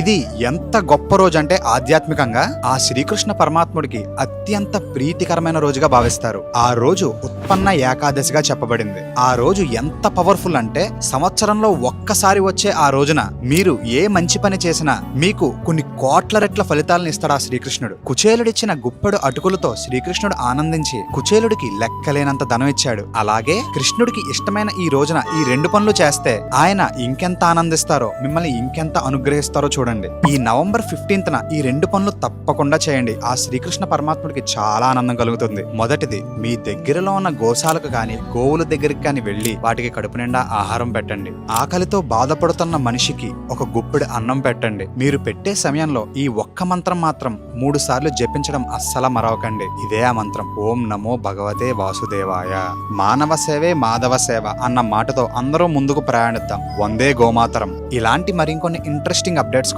ఇది ఎంత గొప్ప రోజు అంటే ఆధ్యాత్మికంగా ఆ శ్రీకృష్ణ పరమాత్ముడికి అత్యంత ప్రీతికరమైన రోజుగా భావిస్తారు. ఆ రోజు ఉత్పన్న ఏకాదశిగా చెప్పబడింది. ఆ రోజు ఎంత పవర్ఫుల్ అంటే సంవత్సరంలో ఒక్కసారి వచ్చే ఆ రోజున మీరు ఏ మంచి పని చేసినా మీకు కొన్ని కోట్ల రెట్ల ఫలితాలను ఇస్తాడు ఆ శ్రీకృష్ణుడు. కుచేలుడిచ్చిన గుప్పెడు అటుకులతో శ్రీకృష్ణుడు ఆనందించి కుచేలుడికి లెక్కలేనంత ధనం ఇచ్చాడు. అలాగే కృష్ణుడికి ఇష్టమైన ఈ రోజున ఈ రెండు పనులు చేస్తే ఆయన ఇంకెంత ఆనందిస్తారో మిమ్మల్ని ఇంకెంత అనుగ్రహిస్తారో చూడండి. ఈ నవంబర్ ఫిఫ్టీన్త్ న ఈ రెండు పనులు తప్పకుండా చేయండి. ఆ శ్రీకృష్ణ పరమాత్ముడికి చాలా ఆనందం కలుగుతుంది. మొదటిది మీ దగ్గరలో ఉన్న గోశాలకు కానీ గోవుల దగ్గరికి కానీ వెళ్ళి వాటికి కడుపు నిండా ఆహారం పెట్టండి. ఆకలితో బాధపడుతున్న మనిషికి ఒక గుప్పెడు అన్నం పెట్టండి. మీరు పెట్టే సమయంలో ఈ ఒక్క మంత్రం మాత్రం మూడు సార్లు జపించడం అస్సలు మరవకండి. ఇదే ఆ మంత్రం. ఓం నమో భగవతే వాసుదేవాయ. మానవ సేవే మాధవ సేవ అన్న మాటతో అందరూ ముందుకు ప్రయాణిద్దాం. వందే గోమాతరం. ఇలాంటి మరికొన్ని ఇంట్రెస్టింగ్ అప్డేట్స్